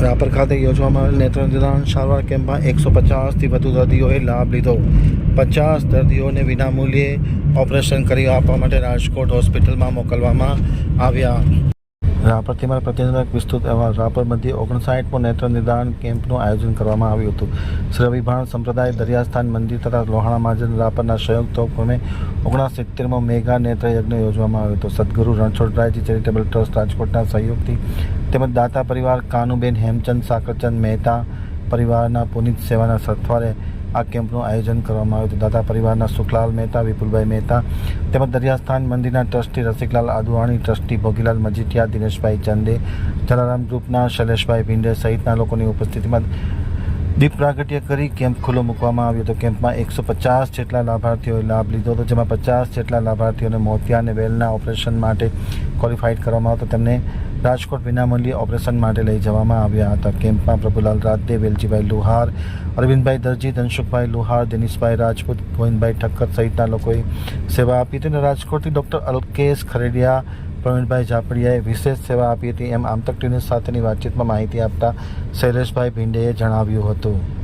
રાપર ખાતે યોજવામાં આવેલ નેત્ર નિદાન સારવાર કેમ્પમાં એકસો પચાસથી વધુ દર્દીઓએ લાભ લીધો. પચાસ દર્દીઓને વિનામૂલ્યે ઓપરેશન કરી આપવા માટે રાજકોટ હોસ્પિટલમાં મોકલવામાં આવ્યા. રાપરથી મારા પ્રતિનિધિ વિસ્તૃત અહેવાલ. રાપર મધ્ય ઓગણસાઠમો નેત્ર નિદાન કેમ્પનું આયોજન કરવામાં આવ્યું હતું. શ્રી રવિભાણ સંપ્રદાય દરિયાસ્થાન મંદિર તથા લોહાણા મહાજન રાપરના સંયુક્ત ઉપક્રમે ઓગણસિત્તેરમો મેગા નેત્ર યજ્ઞ યોજવામાં આવ્યો હતો. સદગુરુ રણછોડરાયજી ચેરિટેબલ ટ્રસ્ટ રાજકોટના સહયોગથી તેમજ દાતા પરિવાર કાનુબેન, હેમચંદ, સાકરચંદ મહેતા પરિવારના પુનિત સેવાના સથવારે આ કેમ્પનું આયોજન કરવામાં આવ્યું હતું. દાતા પરિવારના સુખલાલ મહેતા, વિપુલભાઈ મહેતા તેમજ દરિયાસ્થાન મંદિરના ટ્રસ્ટી રસિકલાલ આદવાણી, ટ્રસ્ટી ભોગીલાલ મજીઠિયા, દિનેશભાઈ ચંદે, જલારામ ગ્રુપના શૈલેષભાઈ ભીંડે સહિતના લોકોની ઉપસ્થિતિમાં દીપ પ્રાગટ્ય કરી કેમ્પ ખુલ્લો મૂકવામાં આવ્યો હતો. કેમ્પમાં એકસો પચાસ જેટલા લાભાર્થીઓએ લાભ લીધો હતો, જેમાં પચાસ જેટલા લાભાર્થીઓને મોતિયા અને વેલના ઓપરેશન માટે ક્વોલિફાઈડ કરવામાં આવતો તેમને રાજકોટ વિનામૂલ્ય ઓપરેશન માટે લઈ જવામાં આવ્યા હતા. કેમ્પમાં પ્રભુલાલ રાધે વેલજીભાઈ લુહાર, અરવિંદભાઈ દરજી ધનસુખભાઈ લુહાર, દિનેશભાઈ રાજપૂત, ગોવિંદભાઈ ઠક્કર સહિતના લોકોએ સેવા આપી હતી અને રાજકોટથી ડૉક્ટર અલ્કેશ ખરેડિયા, પ્રવીણભાઈ ઝાપડિયાએ વિશેષ સેવા આપી હતી. એમ આમતક ટીવી સાથેની વાતચીતમાં માહિતી આપતા શૈલેષભાઈ ભીંડેએ જણાવ્યું હતું.